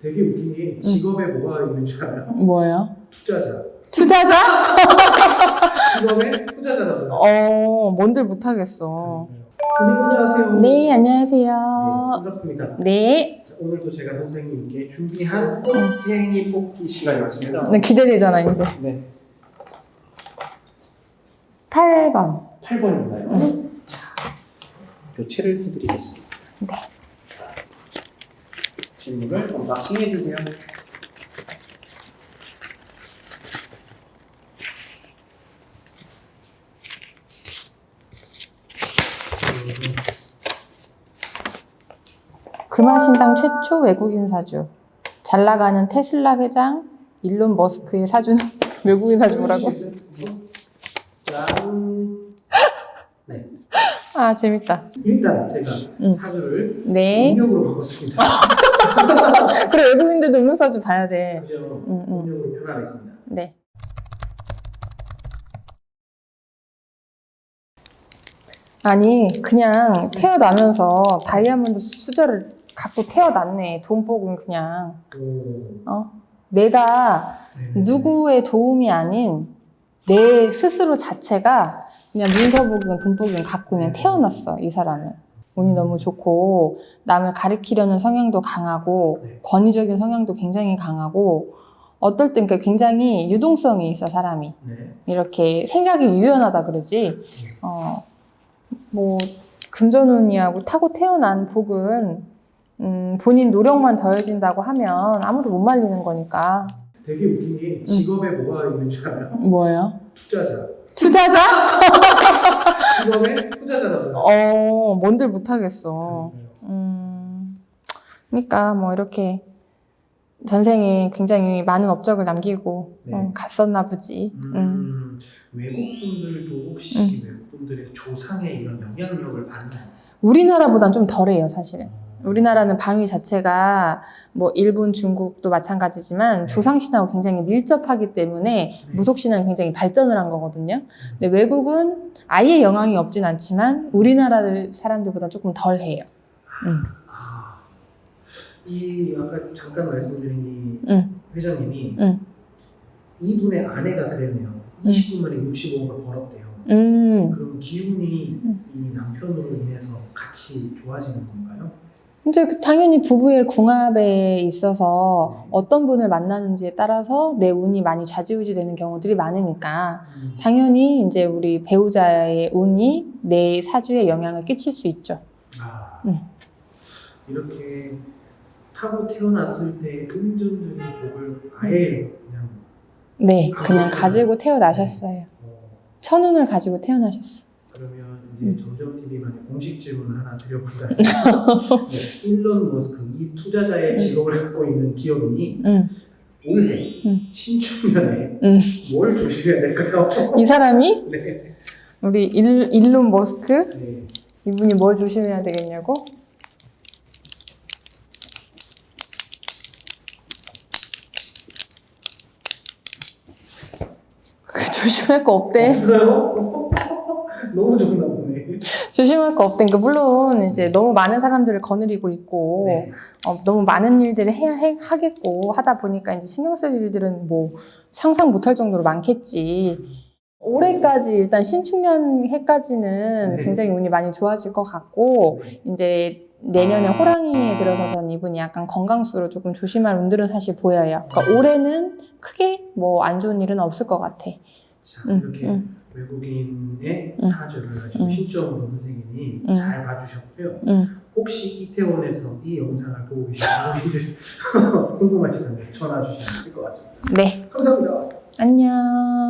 되게 웃긴 게 직업에 뭐가 있는 줄 알아요? 뭐예요? 투자자. 투자자? 직업에 투자자라고. 어, 뭔들 못하겠어. 선생님 안녕하세요. 네, 네, 안녕하세요. 반갑습니다. 네. 자, 오늘도 제가 선생님께 준비한 꽃쟁이 뽑기 시간이 왔습니다. 네, 기대되잖아, 이제. 네. 8번. 8번인가요? 자, 교체를 해드리겠습니다. 네. 질문을 언박싱 해주세요. 금화신당 최초 외국인 사주. 잘 나가는 테슬라 회장, 일론 머스크의 사주는 외국인 사주 뭐라고? 짠. 네. 아, 재밌다. 일단 제가 음. 사주를 네. 음력으로 바꿨습니다. 그래, 외국인들도 음력 사주 봐야 돼. 그죠? 음, 음. 네. 아니, 그냥 태어나면서 다이아몬드 수저를 갖고 태어났네. 돈복은 그냥. 오. 어? 내가 네. 누구의 도움이 아닌 내 스스로 자체가 그냥 문서복이건 돈복이건 갖고 그냥 태어났어, 이 사람은. 운이 너무 좋고, 남을 가리키려는 성향도 강하고, 네. 권위적인 성향도 굉장히 강하고, 어떨 땐그 굉장히 유동성이 있어, 사람이. 네. 이렇게 생각이 유연하다 그러지. 어, 뭐, 금전운이하고 타고 태어난 복은, 음, 본인 노력만 더해진다고 하면 아무도 못 말리는 거니까. 되게 웃긴 게 직업에 뭐가 있는 줄 알아요? 뭐예요? 투자자. 투자자? 직업에 어, 뭔들 못하겠어. 음, 그러니까 뭐 이렇게 전생에 굉장히 많은 업적을 남기고 네. 어, 갔었나 보지. 음. 음, 외국분들도 혹시 외국분들의 조상의 이런 영향력을 받나요? 우리나라보단 좀 덜해요, 사실은. 우리나라는 방위 자체가 뭐 일본, 중국도 마찬가지지만 네. 조상신하고 굉장히 밀접하기 때문에 무속신앙이 굉장히 발전을 한 거거든요. 근데 외국은 아예 영향이 없진 않지만 우리나라 사람들보다 조금 덜 해요. 음. 아, 이 아까 잠깐 말씀드린 이 응. 회장님이 응. 이분의 아내가 그랬네요. 20분 만에 65억을 벌었대요. 음. 그럼 기운이 음. 이 남편으로 인해서 같이 좋아지는 건가요? 이제 그 당연히 부부의 궁합에 있어서 어떤 분을 만나는지에 따라서 내 운이 많이 좌지우지 되는 경우들이 많으니까 음. 당연히 이제 우리 배우자의 운이 내 사주에 영향을 끼칠 수 있죠. 아, 음. 이렇게 타고 태어났을 때 금전적인 복을 아예 그냥 네, 아, 그냥. 가지고 태어나셨어요. 어, 천운을 가지고 태어나셨어. 그러면 이제 음. 점점 TV만의 공식 질문을 하나 드려본다. 네, 일론 머스크 이 투자자의 음. 직업을 갖고 있는 기업인이 응. 올해 음. 신축년에 음. 뭘 조심해야 될까요? 이 사람이 네. 우리 일, 일론 머스크 네. 이분이 뭘 조심해야 되겠냐고? 그 조심할 거 없대. 없어요? 너무 좋나 보네. 조심할 거 없대. 그러니까 물론 이제 너무 많은 사람들을 거느리고 있고 네. 어, 너무 많은 일들을 해야 해, 하겠고 하다 보니까 이제 신경 쓸 일들은 뭐 상상 못할 정도로 많겠지. 올해까지 일단 신축년 해까지는 네. 굉장히 운이 많이 좋아질 것 같고 이제 내년에 호랑이에 들어서선 이분이 약간 건강수로 조금 조심할 운들은 사실 보여요. 그러니까 올해는 크게 뭐 안 좋은 일은 없을 것 같아. 자, 음, 이렇게 음. 외국인의 음. 사주를 가지고 음. 신점으로 선생님이 음. 잘 봐주셨고요. 음. 혹시 이태원에서 이 영상을 보고 계신 분들 궁금하시다면 전화 주시면 될 것 같습니다. 네, 감사합니다. 안녕.